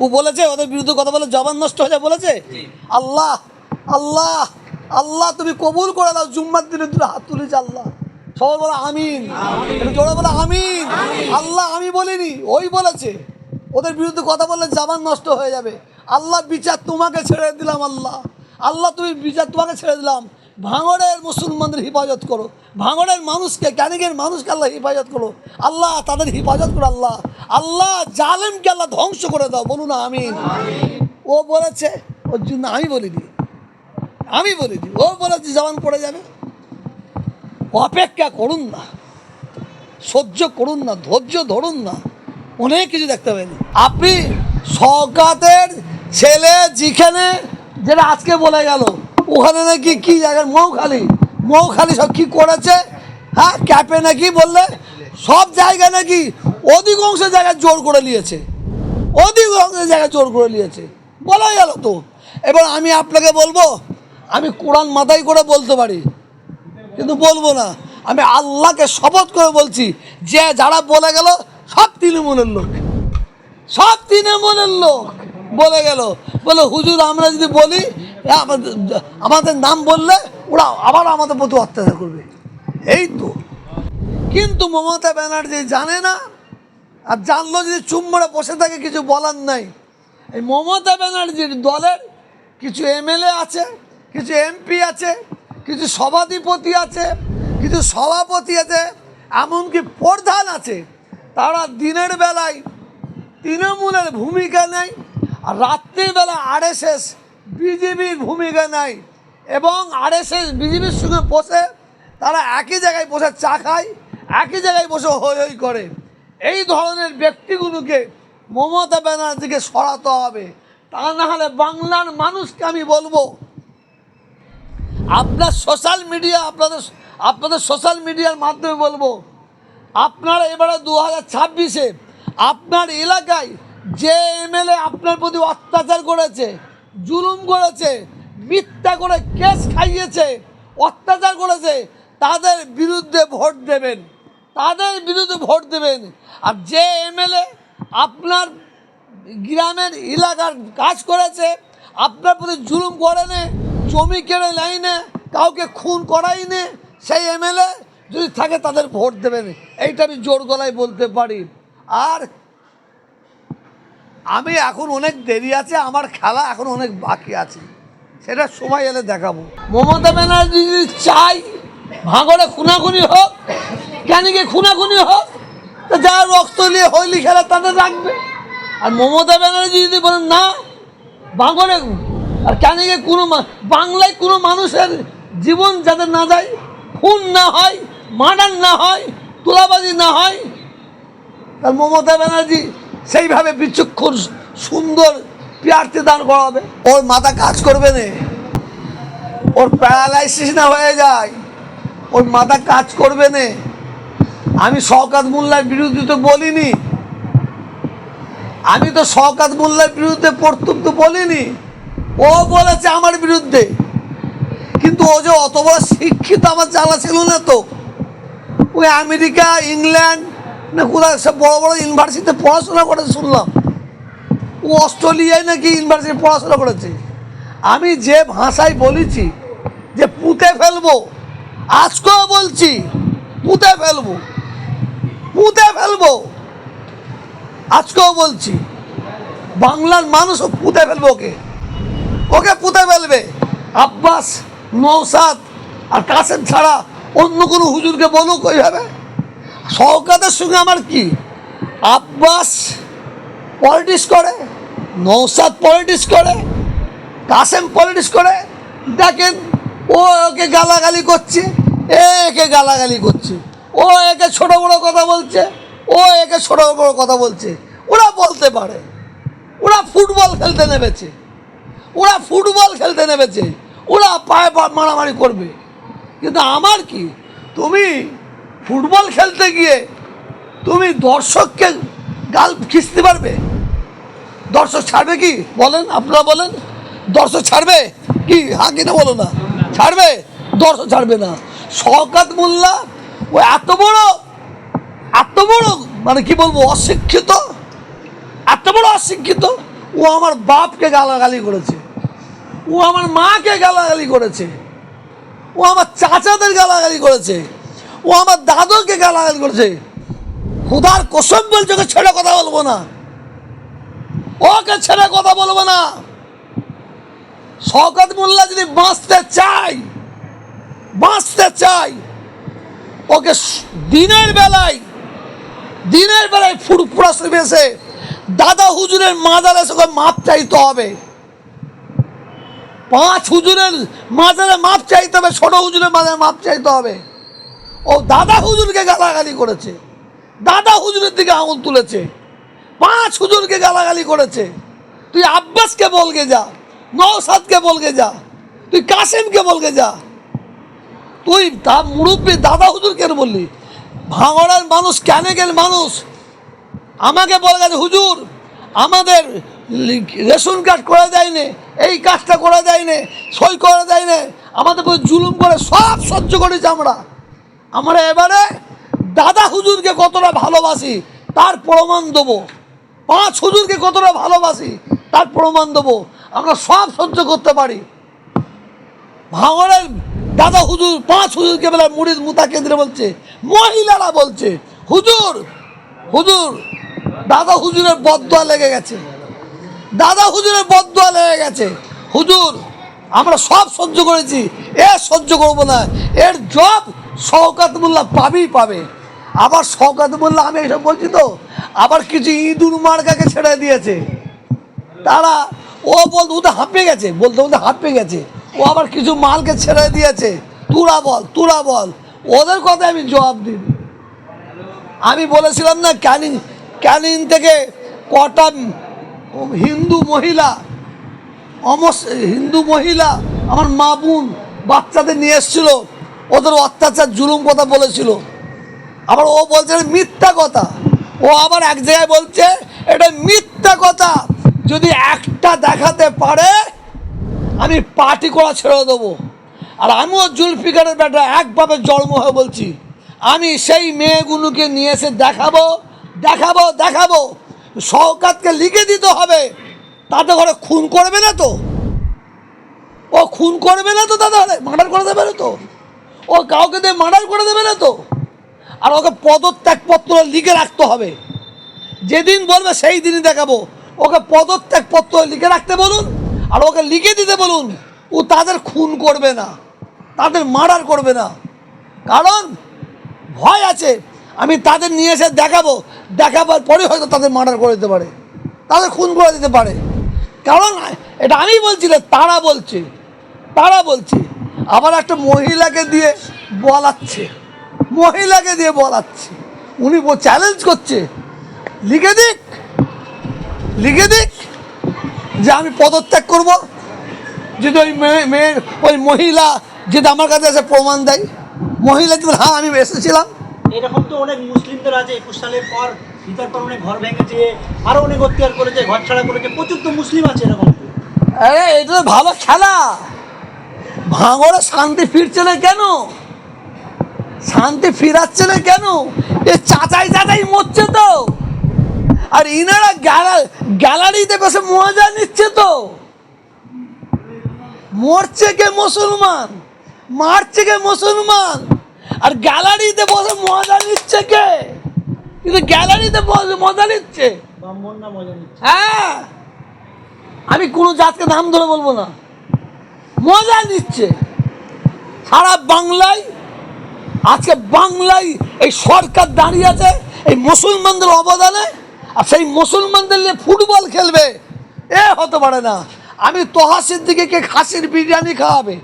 ও বলেছে ওদের বিরুদ্ধে কথা বলে জবান নষ্ট হয়ে যায় বলেছে? আল্লাহ আল্লাহ আল্লাহ তুমি কবুল করে দাও জুম্মার দিনে তুমি হাত তুলেছে আল্লাহ। সবাই বলে আমিন। জোরে বলে আমিন। আল্লাহ আমি বলিনি ওই বলেছে। ওদের বিরুদ্ধে কথা বললে জামান নষ্ট হয়ে যাবে। আল্লাহ বিচার তোমাকে ছেড়ে দিলাম আল্লাহ। আল্লাহ তুমি বিচার তোমাকে ছেড়ে দিলাম। ভাঙড়ের মুসলমানদের হেফাজত করো। ভাঙড়ের মানুষকে ক্যানিকের মানুষকে আল্লাহ হেফাজত করো। আল্লাহ তাদের হেফাজত করো, আল্লাহ। আল্লাহ জালেমকে আল্লাহ ধ্বংস করে দাও, বলুন আমি ও বলেছে, ওর জন্য আমি বলিনি। আমি বলিনি। ও বলেছে, জবান পড়ে যাবে। অপেক্ষা করুন না। সহ্য করুন না, ধৈর্য ধরুন না। অনেক কিছু দেখতে পাবেন আপনি সৌকাতের ছেলে যেখানে, যেটা আজকে বলে গেল ওখানে নাকি কি জায়গায় মৌখালি? মৌখালি সব কি করেছে? হ্যাঁ ক্যাপে নাকি বললে? সব জায়গা নাকি অধিকাংশ জায়গায় জোর করে নিয়েছে। অধিকাংশ জায়গায় জোর করে নিয়েছে। বলা গেল তো। এবার আমি আপনাকে বলব, আমি কোরআন মাথায় করে বলতে পারি, কিন্তু বলব না। আমি আল্লাহকে শপথ করে বলছি, যে যারা বলে গেল, সব তৃণমূলের লোক। সব তৃণমূলের লোক বলে গেল। বলে, হুজুর, আমরা যদি বলি আমাদের নাম বললে ওরা আবার আমাদের প্রতি অত্যাচার করবে। এই তো। কিন্তু মমতা ব্যানার্জি জানে না আর জানলো যদি চুপ মেরে বসে থাকে কিছু বলার নাই। এই মমতা ব্যানার্জির দলের কিছু এমএলএ আছে, কিছু এমপি আছে, কিছু সভাধিপতি আছে, কিছু সভাপতি আছে, এমনকি প্রধান আছে। তারা দিনের বেলায় তৃণমূলের ভূমিকা নেয় আর রাত্রিবেলা আরএসএস বিজেপির ভূমিকা নেয় এবং আর এস আরএসএস বিজেপির সঙ্গে বসে, তারা একই জায়গায় বসে চা খায়, একই জায়গায় বসে হই হই করে। এই ধরনের ব্যক্তিগুলোকে মমতা ব্যানার্জিকে সরাতে হবে। তা না হলে বাংলার মানুষকে আমি বলব, আপনার সোশ্যাল মিডিয়া আপনাদের আপনাদের সোশ্যাল মিডিয়ার মাধ্যমে বলব, আপনারা এবারে দু হাজার ছাব্বিশে আপনার এলাকায় যে এমএলএ আপনার প্রতি অত্যাচার করেছে জুলুম করেছে, মিথ্যা করে কেস খাইয়েছে, অত্যাচার করেছে, তাদের বিরুদ্ধে ভোট দেবেন, তাদের বিরুদ্ধে ভোট দেবেন। আর যে এমএলএ আপনার গ্রামের এলাকার কাজ করেছে, আপনার প্রতি জুলুম করেনি জমি কেড়ে লাইনে কাউকে খুন করাইনি সেই এমএলএ যদি থাকে তাদের ভোট দেবেন। এইটা আমি জোর গলায় বলতে পারি। আর আমি এখন অনেক দেরি আছে, আমার খেলা এখন অনেক বাকি আছে। সেটা সময় এলে দেখাবো। মমতা ব্যানার্জি যদি চাই ভাঙড়ে খুনাখুনি হোক ক্যানিকে খুনাখুনি হোক, তা যারা রক্ত নিয়ে হইলি খেলা তাদের রাখবে। আর মমতা ব্যানার্জি যদি বলেন, না ভাঙড়ে আর ক্যানিকে কোনো বাংলায় কোনো মানুষের জীবন যাতে না যায়, খুন না হয়, মার্ডার না হয়, তোলাবাজি না হয় আর মমতা ব্যানার্জি সেইভাবে বিচক্ষণ সুন্দর প্রার্থী দান করাবে ওর মাথা কাজ করবে না। ওর প্যারালাইসিস না হয়ে যায়। ওর মাথা কাজ করবে না। আমি শওকাত মোল্লার বিরুদ্ধে তো বলিনি। আমি তো শওকাত মোল্লার বিরুদ্ধে প্রত্যুপ তো বলিনি। ও বলেছে আমার বিরুদ্ধে। কিন্তু ও যে অত বড় শিক্ষিত আমার জানা ছিল না তো। ওই আমেরিকা, ইংল্যান্ড না, কোথায়? সব বড় বড় ইউনিভার্সিটিতে পড়াশোনা করে শুনলাম। ও অস্ট্রেলিয়ায় নাকি ইউনিভার্সিটি পড়াশোনা করেছে। আমি যে ভাষায় বলেছি যে পুঁতে ফেলব, আজকেও বলছি, পুঁতে ফেলব পুঁতে ফেলব, আজকেও বলছি। বাংলার মানুষও পুঁতে ফেলব ওকে। ওকে পুঁতে ফেলবে। আব্বাস নৌসাদ আর কাসেম ছাড়া অন্য কোনো হুজুরকে বলুক ওইভাবে শওকাতের সঙ্গে আমার কি? আব্বাস পলিটিক্স করে নৌসাদ পলিটিক্স করে, কাসেম পলিটিক্স করে। দেখেন, ও ওকে গালাগালি করছে, এ একে গালাগালি করছে, ও একে ছোট বড় কথা বলছে, ও একে ছোট বড় কথা বলছে। ওরা বলতে পারে, ওরা ফুটবল খেলতে নেমেছে, ওরা ফুটবল খেলতে নেমেছে, ওরা পায়ে মারামারি করবে। কিন্তু আমার কি? তুমি ফুটবল খেলতে গিয়ে তুমি দর্শককে গাল খিস্তে পারবে। দর্শক ছাড়বে কি? বলেন, আপনারা বলেন। দর্শক ছাড়বে কি? হ্যাঁ কি না বলো না। ছাড়বে? দর্শক ছাড়বে না। শওকাত মোল্লা, ও এত বড় এত বড় মানে কি বলব, অশিক্ষিত, এত বড় অশিক্ষিত, ও আমার বাপকে গালাগালি করেছে। ও আমার মাকে গালাগালি করেছে। ও আমার চাচাদের গালাগালি করেছে। ও আমার দাদুকে গালাগালি করছে। খুদার কসম বলছে, ওকে ছেড়ে কথা বলব না। ওকে ছেড়ে কথা বলব না। শওকত মোল্লা যদি বাঁচতে চাই বাঁচতে চাই ওকে দিনের বেলায় দিনের বেলায় ফুরফুরা এসে। দাদা হুজুরের মাজারে সঙ্গে মাপ চাইতে হবে। পাঁচ হুজুরের মাজারে মাপ চাইতে হবে ছোট হুজুরের মাজারে মাপ চাইতে হবে। ও দাদা হুজুরকে গালাগালি করেছে। দাদা হুজুরের দিকে আঙুল তুলেছে। পাঁচ হুজুরকে গালাগালি করেছে। তুই আব্বাসকে বলকে যা নৌসাদকে বলকে যা, তুই কাসিমকে বলকে যা। তুই তা মুরব্বী দাদা হুজুর কেন বললি, ভাঙড়ার মানুষ ক্যানেকের মানুষ? আমাকে বলে গেছে, হুজুর, আমাদের রেশন কার্ড করে দেয়নি এই কাজটা করে দেয়নি সই করে দেয়নি আমাদের জুলুম করে সব সহ্য করেছি আমরা। আমরা এবারে দাদা হুজুরকে কতটা ভালোবাসি, তার প্রমাণ দেবো। পাঁচ হুজুরকে কতটা ভালোবাসি, তার প্রমাণ দেবো। আমরা সব সহ্য করতে পারি। ভাঙড়ের দাদা হুজুর, পাঁচ হুজুরকে বেলা মুড়িদ মুতা কেন্দ্রে বলছে, মহিলারা বলছে, হুজুর হুজুর, দাদা হুজুরের বদয়া লেগে গেছে। দাদা হুজুরের বদয়া লেগে গেছে। হুজুর, আমরা সব সহ্য করেছি এ সহ্য করব না। এর জব শওকাত মোল্লা পাবেই পাবে। আবার শওকাত মোল্লা, আমি এসব বলছি তো, আবার কিছু ইঁদুর মার্কাকে ছেড়ে দিয়েছে। তারা, ও বলতে ও তো হাঁপে গেছে, বলতে বলতে হাঁপে গেছে। ও আবার কিছু মালকে ছেড়ে দিয়েছে। তুরা বল তুরা বল, ওদের কথা আমি জবাব দিই। আমি বলেছিলাম না, ক্যানিং ক্যানিং থেকে কটা হিন্দু মহিলা, অমস, হিন্দু মহিলা, আমার মা বোন বাচ্চাদের নিয়ে এসছিল। ওদের অত্যাচার জুলুম কথা বলেছিল। আবার ও বলছে মিথ্যা কথা। ও আবার এক জায়গায় বলছে, এটা মিথ্যা কথা। যদি একটা দেখাতে পারে, আমি পার্টি করা ছেড়ে দেবো। আর আমিও জুলফিকারের ব্যাটা, একভাবে জন্ম হয়ে বলছি। আমি সেই মেয়েগুলোকে নিয়ে এসে দেখাবো দেখাবো দেখাবো। সৌকাতকে লিখে দিতে হবে। তাতে ঘরে খুন করবে না তো। ও খুন করবে না তো দাদা মার্ডার করে দেবে না তো? ও কাউকে দিয়ে মার্ডার করে দেবে না তো? আর ওকে পদত্যাগপত্র লিখে রাখতে হবে। যেদিন বলবে সেই দিনই দেখাবো। ওকে পদত্যাগপত্র লিখে রাখতে বলুন, আর ওকে লিখে দিতে বলুন, ও তাদের খুন করবে না, তাদের মার্ডার করবে না। কারণ ভয় আছে। আমি তাদের নিয়ে এসে দেখাবো। দেখাবার পরে হয়তো তাদের মার্ডার করে দিতে পারে। তাদের খুন করে দিতে পারে। কারণ এটা আমি বলছি তারা বলছে। তারা বলছে। আবার একটা মহিলাকে দিয়ে বলাচ্ছে মহিলাকে দিয়ে বলাচ্ছে। উনি চ্যালেঞ্জ করছে। লিখে দিক লিখে দিক যে আমি পদত্যাগ করব। যদি ওই মেয়ে মেয়ের ওই মহিলা যদি আমার কাছে এসে প্রমাণ দেয় মহিলা যদি হ্যাঁ আমি এসেছিলাম। এরকম তো অনেক মুসলিমদের আছে একুশ সালের পর ভিতর পর অনেক ঘর ভেঙেছে আরও অনেক অত্যাচার করেছে ঘর ছাড়া করেছে প্রচুর তো মুসলিম আছে এরকম। আরে এটা ভালো খেলা। ভাঙড়ে শান্তি ফিরছে না কেন? শান্তি ফিরাচ্ছে না কেন? এ চাচাই চাচাই মরছে তো। আর ইনারা গ্যালা- গ্যালারিতে বসে মজা নিচ্ছে তো। মরছে কে মুসলমান? মারছে কে মুসলমান? আর গ্যালারিতে বসে মজা নিচ্ছে কে? কিন্তু গ্যালারিতে বসে মজা নিচ্ছে। মজা নিচ্ছে। হ্যাঁ। আমি কোনো জাতকে নাম ধরে বলব না। মজা নিচ্ছে। সারা বাংলায়, আজকে বাংলায় এই সরকার দাঁড়িয়ে আছে, এই মুসলমানদের অবদানে, আর সেই মুসলমানদের নিয়ে ফুটবল খেলবে। এ হতে পারে না। আমি তহাসের দিকে কে খাসির বিরিয়ানি খাওয়াবে,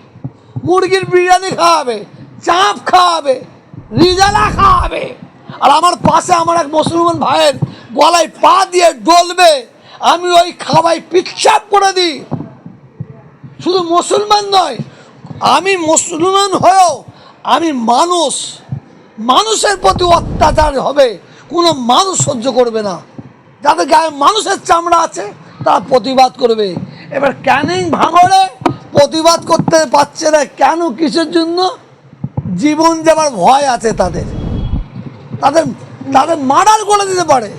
মুরগির বিরিয়ানি খাওয়াবে, চাঁপ খাওয়াবে, রিজালা খাওয়াবে। আর আমার পাশে আমার এক মুসলমান ভাইয়ের গলায় পা দিয়ে ডলবে, আমি ওই খাওয়াই পিচ্ছাপ করে দিই। শুধু মুসলমান নয়, আমি মুসলমান হয়েও আমি মানুষ। মানুষের প্রতি অত্যাচার হবে, কোনো মানুষ সহ্য করবে না। যাদের গায়ে মানুষের চামড়া আছে, তারা প্রতিবাদ করবে। এবার ক্যানিং ভাঙড়ে প্রতিবাদ করতে পারছে না কেন, কিসের জন্য? জীবন যাবার ভয় আছে তাদের। তাদের তাদের মার্ডার করে দিতে পারে।